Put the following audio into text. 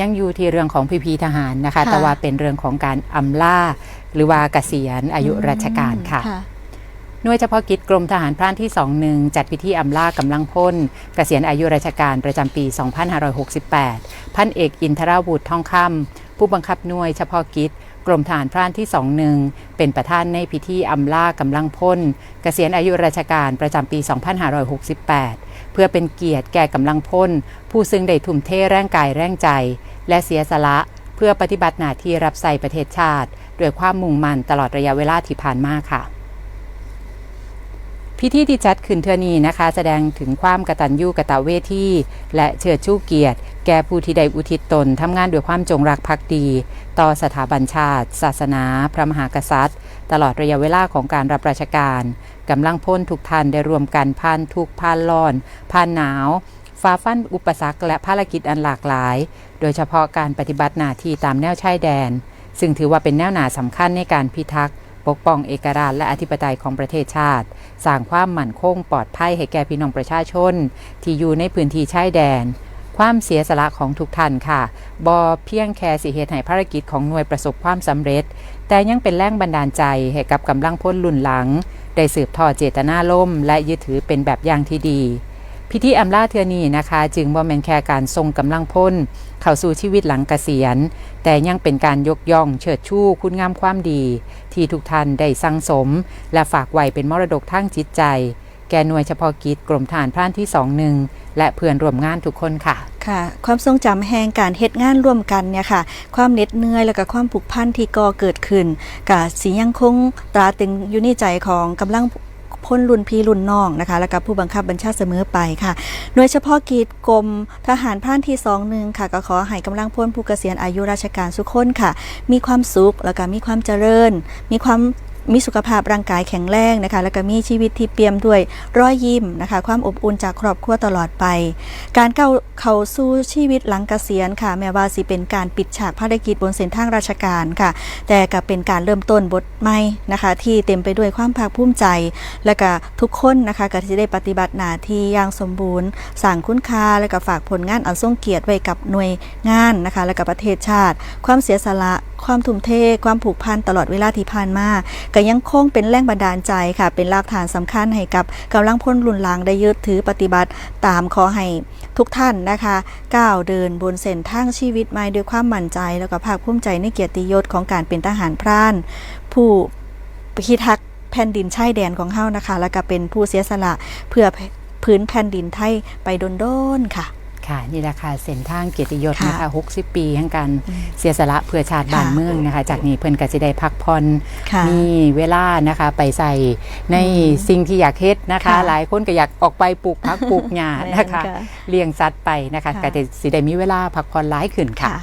ยังอยู่ที่เรื่องของพีพีทหารนะคะค่ะแต่ว่าเป็นเรื่องของการอำล่าหรือว่าเกษียณอายุราชการค่ะหน่วยเฉพาะกิจกรมทหารพรานที่21จัดพิธีอำลากำลังพลเกษียณอายุราชการประจำปี 2568 พันเอกอินทราวุฒิทองคำผู้บังคับหน่วยเฉพาะกิจกรมทหารพรานที่21เป็นประธานในพิธีอำลากำลังพลเกษียณอายุราชการประจำปี 2568เพื่อเป็นเกียรติแก่กำลังพล ผู้ซึ่งได้ทุ่มเทแร่งกายแรงใจ และเสียสละ เพื่อปฏิบัติหน้าที่รับใส่ประเทศชาติ ด้วยความมุ่งมั่นตลอดระยะเวลาที่ผ่านมาค่ะ พิธีที่จัดขึ้นเทือนี้นะคะ แสดงถึงความกตัญญูกะตะเวทีและเชิดชูเกียรติ แก่ผู้ที่ได้อุทิศตนทำงานด้วยความจงรักภักดี ต่อสถาบันชาติ ศาสนา พระมหากษัตริย์ ตลอดระยะเวลาของการรับราชการกำลังพ้นทุกท่านได้รวมกันผ่านทุกผ่านร้อนผ่านหนาวฝ่าฟันอุปสรรคและภารกิจอันหลากหลาย โดยเฉพาะการปฏิบัติหน้าที่ตามแนวชายแดน ซึ่งถือว่าเป็นแนวหนาสำคัญในการพิทักษ์ ปกป้องเอกราชและอธิปไตยของประเทศชาติ สร้างความมั่นคงปลอดภัยให้แก่พี่น้องประชาชน ที่อยู่ในพื้นที่ชายแดน ความเสียสละของทุกท่านค่ะบอเพียงแค่สิเหตุให้ภารกิจของหน่วยประสบความสำเร็จ แต่ยังเป็นแรงบันดาลใจให้กับกำลังพลรุ่นหลัง ได้สืบทอดเจตนาล่มและยึดถือเป็นแบบอย่างที่ดี พิธีอำลาเทือนีนะคะ จึงบ่แมนแค่การทรงกำลังพ้น เข้าสู่ชีวิตหลังเกษียณ แต่ยังเป็นการยกย่องเชิดชูคุณงามความดี ที่ทุกท่านได้สั่งสม และฝากไว้เป็นมรดกทางจิตใจ แก่หน่วยเฉพาะกิจกรมฐานพรานที่21และเพื่อนร่วมงานทุกคนค่ะค่ะความทรงจำแห่งการเฮ็ดงานร่วมกันเนี่ยค่ะ ความเหน็ดเหนื่อยแล้วก็ความผูกพันที่ก่อเกิดขึ้นกะสียังคงตราตึงอยู่ในใจของกำลัง พลรุ่นพี่รุ่นน้องนะคะ แล้วก็ผู้บังคับบัญชาเสมอไปค่ะโดยเฉพาะกิจกรมทหารพรานที่สองหนึ่งค่ะ ก็ขอให้กำลังพลผู้เกษียณอายุราชการสุขคนค่ะ มีความสุขแล้วก็มีความเจริญ มีความ มีสุขภาพร่างกายแข็งแรงนะคะ แล้วก็มีชีวิตที่เปี่ยมด้วยรอยยิ้มนะคะ ความอบอุ่นจากครอบครัวตลอดไป การเข้าเข้าสู่ชีวิตหลังเกษียณค่ะ แม้ว่าสิเป็นการปิดฉากภารกิจบนเส้นทางราชการค่ะ แต่ก็เป็นการเริ่มต้นบทใหม่นะคะ ที่เต็มไปด้วยความภาคภูมิใจ และก็ทุกคนนะคะก็จะได้ปฏิบัติหน้าที่อย่างสมบูรณ์สร้างคุณค่าและก็ฝากผลงานอันทรงเกียรติไว้กับหน่วยงานนะคะ และก็ประเทศชาติ ความเสียสละความทุ่มเท ความผูกพันตลอดเวลาที่ผ่านมาก็ยังคงเป็นแรงบันดาลใจค่ะ เป็นรากฐานสำคัญให้กับกำลังพลรุ่นหลังได้ยึดถือปฏิบัติตามขอให้ทุกท่านนะคะก้าวเดินบนเส้นทางชีวิตใหม่ด้วยความมั่นใจ แล้วก็ภาคภูมิใจในเกียรติยศของการเป็นทหารพราน ผู้พิทักษ์แผ่นดินชายแดนของเฮานะคะ แล้วก็เป็นผู้เสียสละเพื่อพื้นแผ่นดินไทยไปโดนๆค่ะ ค่ะ นี่แหละค่ะเส้นทางเกียรติยศค่ะนะคะ60 ปีแห่งการอืมเสียสละเพื่อชาติบ้านค่ะเมืองนะคะ จากนี้เพิ่นก็จะได้พักผ่อนค่ะมีเวลานะคะไปใส่ในอืมสิ่งที่อยากเฮ็ดนะคะค่ะหลายคนก็อยากออกไปปลูกพักปลูกหญ้านะคะแม่นค่ะเลี้ยงสัตว์ไปนะคะค่ะก็จะสิได้มีเวลาพักผ่อนหลายขึ้นค่ะค่ะ